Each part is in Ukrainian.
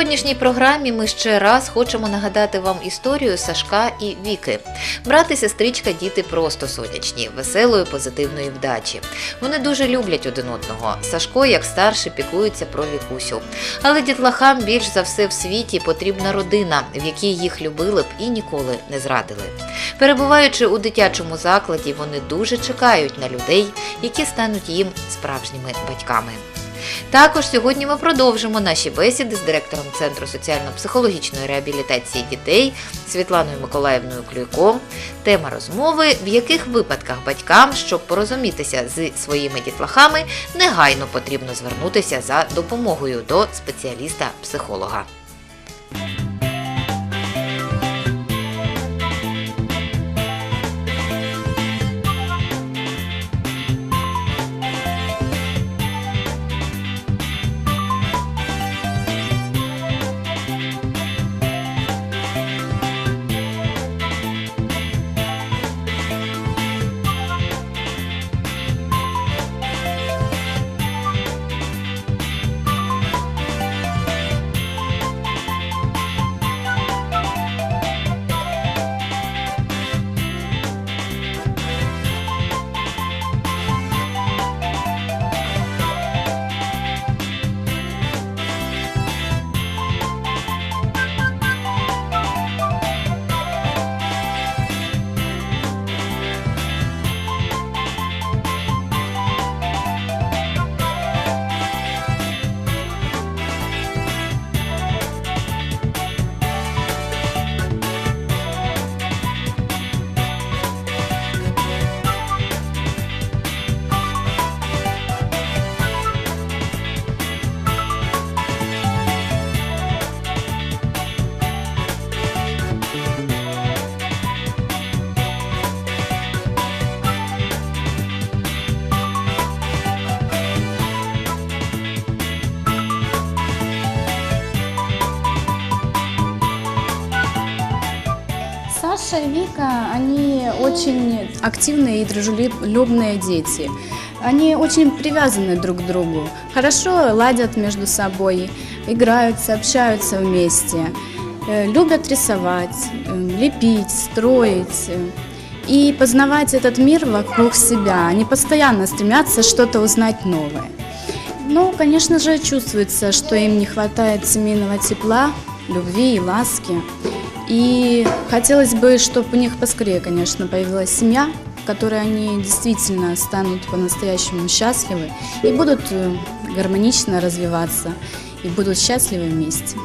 Сьогоднішній програмі ми ще раз хочемо нагадати вам історію Сашка і Віки. Брат і сестричка діти просто сонячні, веселої, позитивної вдачі. Вони дуже люблять один одного. Сашко, як старший, піклується про Вікусю. Але дітлахам більш за все в світі потрібна родина, в якій їх любили б і ніколи не зрадили. Перебуваючи у дитячому закладі, вони дуже чекають на людей, які стануть їм справжніми батьками. Також сьогодні ми продовжимо наші бесіди з директором Центру соціально-психологічної реабілітації дітей Світланою Миколаївною Клюйко. Тема розмови, в яких випадках батькам, щоб порозумітися з своїми дітлахами, негайно потрібно звернутися за допомогою до спеціаліста-психолога. Очень активные и дружелюбные дети. Они очень привязаны друг к другу, хорошо ладят между собой, играются, общаются вместе, э, любят рисовать, э, лепить, строить э, и познавать этот мир вокруг себя. Они постоянно стремятся что-то узнать новое. Ну, конечно же, чувствуется, что им не хватает семейного тепла, любви и ласки. И хотелось бы, чтобы у них поскорее, конечно, появилась семья, в которой они действительно станут по-настоящему счастливы и будут э, гармонично развиваться и будут счастливы вместе.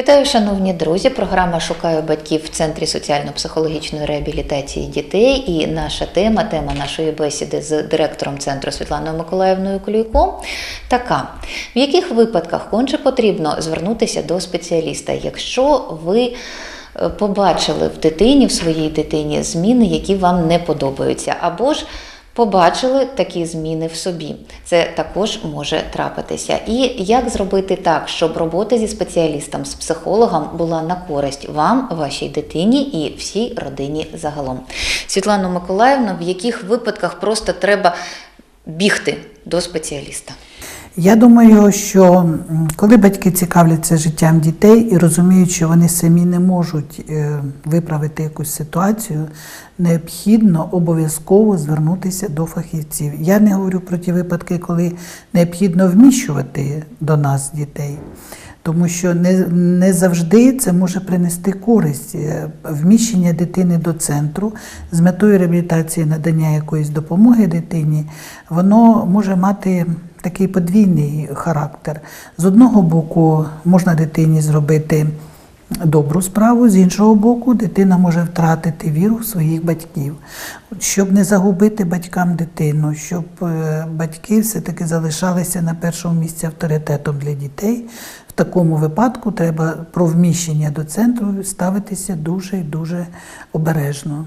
Вітаю, шановні друзі. Програма Шукаю батьків в центрі соціально-психологічної реабілітації дітей. І наша тема, тема нашої бесіди з директором центру Світланою Миколаївною Клюйко така: в яких випадках конче потрібно звернутися до спеціаліста, якщо ви е, побачили в дитині, в своїй дитині зміни, які вам не подобаються, або ж побачили такі зміни в собі. Це також може трапитися. І як зробити так, щоб робота зі спеціалістом, з психологом була на користь вам, вашій дитині і всій родині загалом? Світлану Миколаївну, в яких випадках просто треба бігти до спеціаліста? Я думаю, що коли батьки цікавляться життям дітей і розуміють, що вони самі не можуть е, виправити якусь ситуацію, необхідно обов'язково звернутися до фахівців. Я не говорю про ті випадки, коли необхідно вміщувати до нас дітей. Тому що не, не завжди це може принести користь. Е, Вміщення дитини до центру з метою реабілітації надання якоїсь допомоги дитині, воно може мати такий подвійний характер. З одного боку, можна дитині зробити добру справу, з іншого боку, дитина може втратити віру в своїх батьків. Щоб не загубити батькам дитину, щоб е, батьки все-таки залишалися на першому місці авторитетом для дітей. В такому випадку треба про вміщення до центру ставитися дуже і дуже обережно.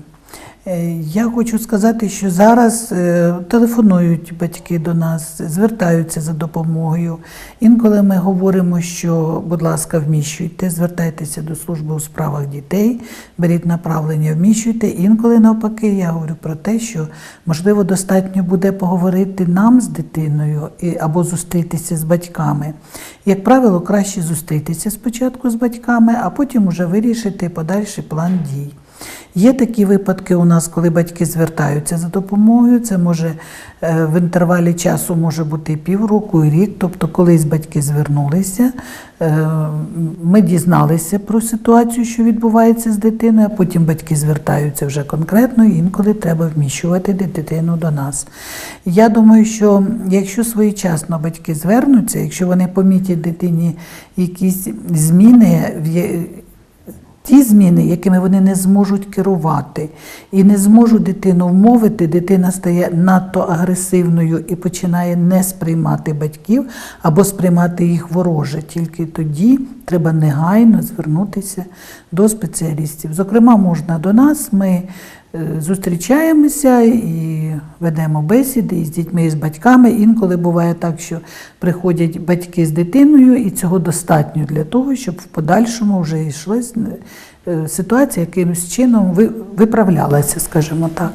Е, Я хочу сказати, що зараз е, телефонують батьки до нас, звертаються за допомогою. Інколи ми говоримо, що, будь ласка, вміщуйте, звертайтеся до служби у справах дітей, беріть направлення, вміщуйте. Інколи навпаки, я говорю про те, що можливо достатньо буде поговорити нам з дитиною або зустрітися з батьками. Як правило, краще зустрітися спочатку з батьками, а потім уже вирішити подальший план дій. Є такі випадки у нас, коли батьки звертаються за допомогою. Це може е, в інтервалі часу може бути і півроку, і рік. Тобто, колись батьки звернулися, е, ми дізналися про ситуацію, що відбувається з дитиною, а потім батьки звертаються вже конкретно, і інколи треба вміщувати дитину до нас. Я думаю, що якщо своєчасно батьки звернуться, якщо вони помітять дитині якісь зміни, Ті зміни, якими вони не зможуть керувати і не зможуть дитину вмовити, дитина стає надто агресивною і починає не сприймати батьків або сприймати їх вороже. Тільки тоді треба негайно звернутися до спеціалістів. Зокрема, можна до нас. Ми зустрічаємося і ведемо бесіди і з дітьми, і з батьками. Інколи буває так, що приходять батьки з дитиною, і цього достатньо для того, щоб в подальшому вже е, ситуація якимось чином ви- виправлялася, скажімо так.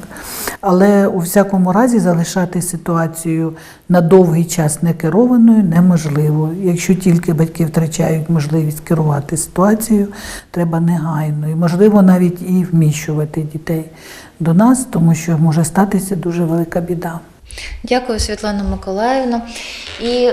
Але у всякому разі залишати ситуацію на довгий час некерованою неможливо. Якщо тільки батьки втрачають можливість керувати ситуацією, треба негайно і можливо навіть і вміщувати дітей до нас, тому що може статися дуже велика біда. Дякую, Світлана Миколаївна. І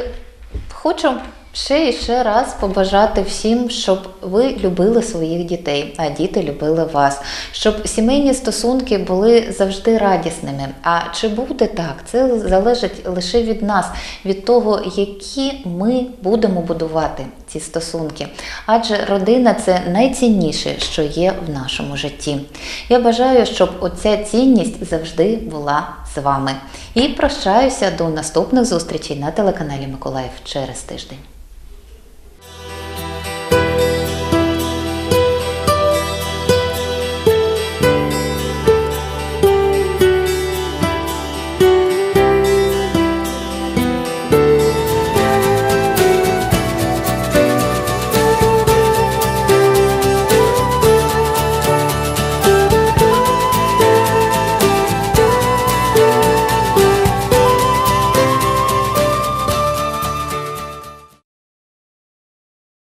хочу ще і ще раз побажати всім, щоб ви любили своїх дітей, а діти любили вас, щоб сімейні стосунки були завжди радісними. А чи буде так? Це залежить лише від нас, від того, які ми будемо будувати ці стосунки. Адже родина це найцінніше, що є в нашому житті. Я бажаю, щоб оця цінність завжди була з вами. І прощаюся до наступних зустрічей на телеканалі Миколаїв через тиждень.